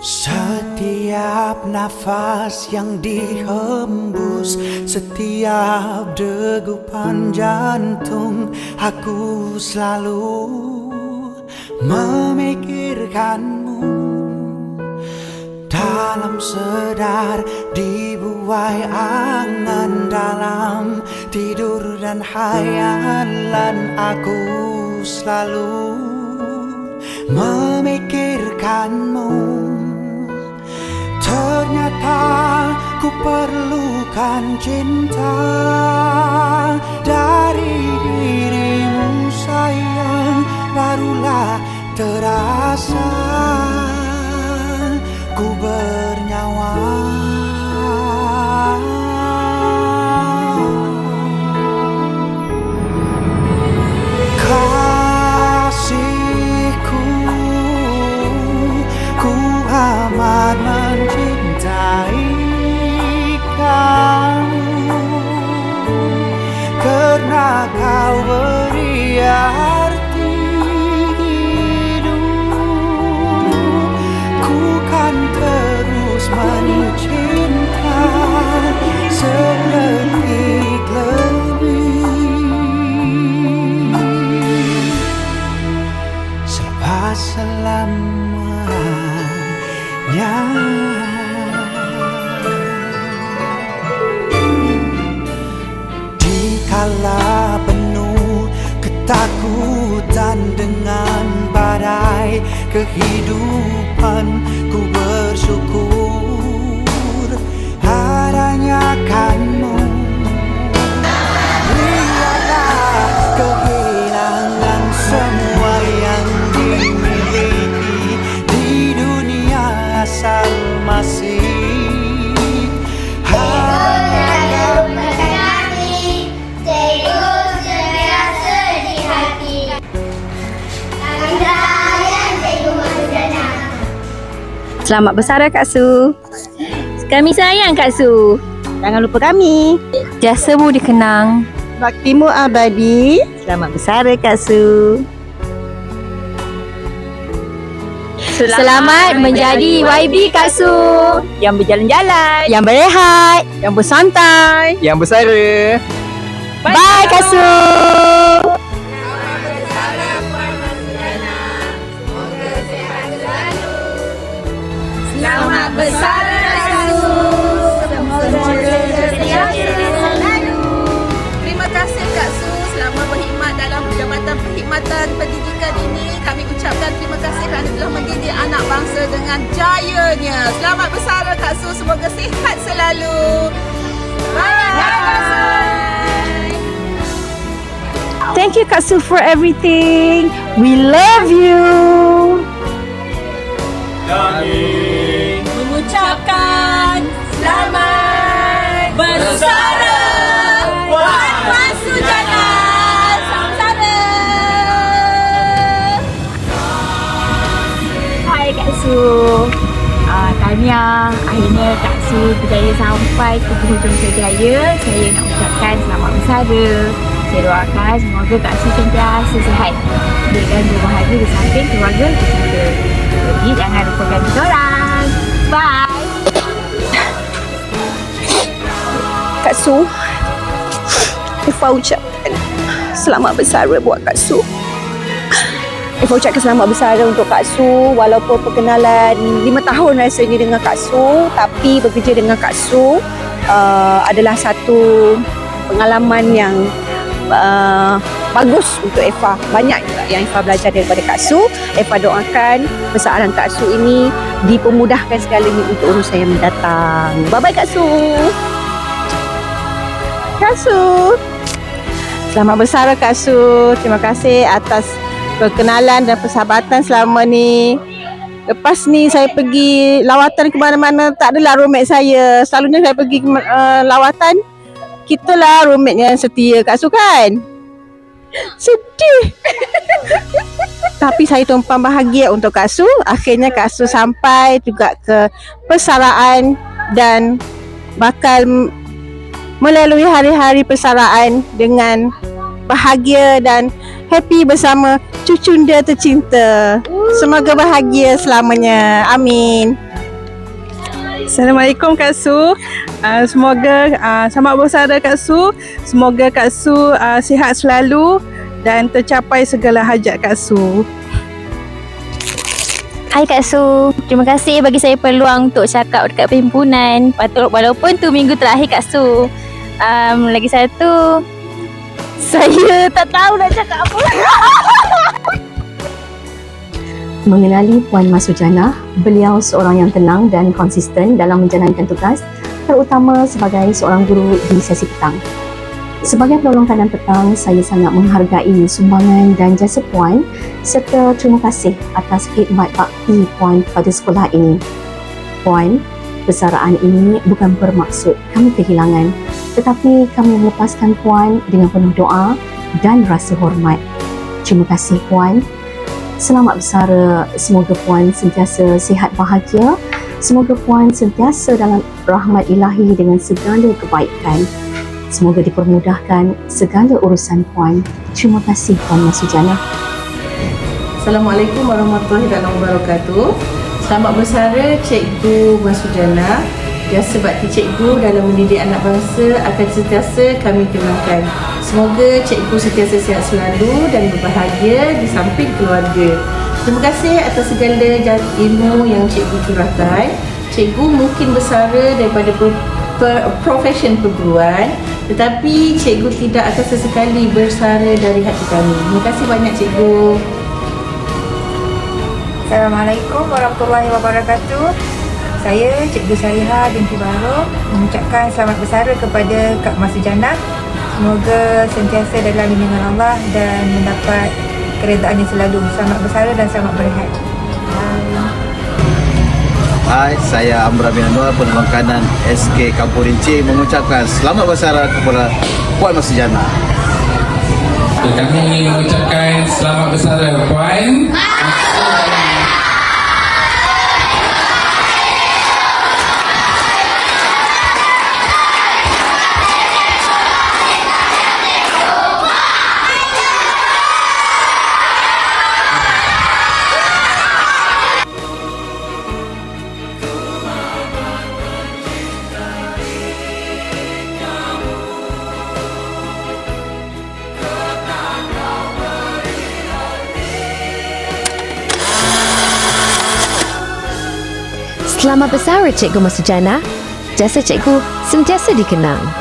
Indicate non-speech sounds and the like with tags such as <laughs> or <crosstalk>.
Setiap nafas yang dihembus Setiap degupan jantung Aku selalu memikirkanmu. Dalam sedar dibuai angan Dalam tidur dan hayalan Aku selalu memikirkanmu Ternyata ku perlukan cinta Dari dirimu sayang. Barulah terasa power. Ketakutan dengan badai kehidupan. Ku bersyukur adanya kamu. Lihatlah kehilangan semua Selamat bersara Kak Su. Kami sayang Kak Su. Jangan lupa kami. Jasamu dikenang. Baktimu abadi. Selamat bersara Kak Su. Selamat menjadi YB Kak Su. Yang berjalan-jalan. Yang berehat. Yang bersantai. Yang bersara. Bye Kak Su. Selamat bersara Kak Su. Semoga selalu. Terima kasih Kak Su selama berkhidmat dalam Jabatan Perkhidmatan Pendidikan ini. Kami ucapkan terima kasih kerana telah mendidik anak bangsa dengan jayanya. Selamat bersara Kak Su. Semoga sihat selalu. Bye. Bye. Thank you Kak Su for everything. We love you. Mengucapkan berjaya sampai ke penghujung kerjaya. Saya nak ucapkan selamat bersara. Saya doakan semoga Kak Su sentiasa sihat dan berbahagia di samping keluarga kita. Jadi jangan lupakan kita orang. Bye. Kak Su. Ifa ucapkan selamat bersara buat Kak Su. Ifa ucapkan selamat bersara untuk Kak Su walaupun perkenalan lima tahun rasanya dengan Kak Su tapi bekerja dengan Kak Su uh, adalah satu pengalaman yang uh, bagus untuk Eva. Banyak juga yang Eva belajar daripada Kak Su. Eva doakan persoalan Kak Su ini dipermudahkan segalanya untuk urusan yang mendatang. Bye-bye Kak Su. Kak Su. Selamat bersara Kak Su. Terima kasih atas perkenalan dan persahabatan selama ni. Lepas ni saya pergi lawatan ke mana-mana tak adalah roommate saya. Selalunya saya pergi uh, lawatan kita lah roommate yang setia Kak Su kan? Sedih. <laughs> Tapi saya tumpang bahagia untuk Kak Su. Akhirnya Kak Su sampai juga ke persaraan dan bakal melalui hari-hari persaraan dengan bahagia dan happy bersama cucunda tercinta. Semoga bahagia selamanya. Amin. Assalamualaikum Kak Su. Uh, semoga uh, selamat bersara Kak Su. Semoga Kak Su uh, sihat selalu dan tercapai segala hajat Kak Su. Hai Kak Su, terima kasih bagi saya peluang untuk cakap dekat perhimpunan. Patut walaupun tu minggu terakhir Kak Su. Um, lagi satu, <laughs> saya tak tahu nak cakap apa. <laughs> mengenali Puan Masujana, beliau seorang yang tenang dan konsisten dalam menjalankan tugas, terutama sebagai seorang guru di sesi petang. Sebagai penolong kanan petang, saya sangat menghargai sumbangan dan jasa Puan serta terima kasih atas khidmat bakti Puan pada sekolah ini. Puan, persaraan ini bukan bermaksud kami kehilangan, tetapi kami melepaskan Puan dengan penuh doa dan rasa hormat. Terima kasih Puan Selamat bersara. Semoga Puan sentiasa sihat bahagia. Semoga Puan sentiasa dalam rahmat ilahi dengan segala kebaikan. Semoga dipermudahkan segala urusan Puan. Terima kasih Puan Masujana. Assalamualaikum warahmatullahi wabarakatuh. Selamat bersara Cikgu Masujana. Jasa bakti cikgu dalam mendidik anak bangsa akan sentiasa kami kenangkan. Semoga cikgu sentiasa sihat selalu dan berbahagia di samping keluarga. Terima kasih atas segala ilmu yang cikgu curahkan. Cikgu mungkin bersara daripada per, per, profession perguruan tetapi cikgu tidak akan sesekali bersara dari hati kami. Terima kasih banyak cikgu. Assalamualaikum warahmatullahi wabarakatuh. Saya Cikgu Syariha binti Baru mengucapkan selamat bersara kepada Kak Masujana. Semoga sentiasa dalam lindungan Allah dan mendapat keredaannya selalu. Selamat bersara dan selamat berehat. Hai, saya Amra bin Anwar, penolong kanan SK Kampung Rinci mengucapkan selamat bersara kepada Puan Masujana. Kami ingin mengucapkan selamat bersara Puan Selamat bersara Cikgu Masujana. Jasa Cikgu sentiasa dikenang.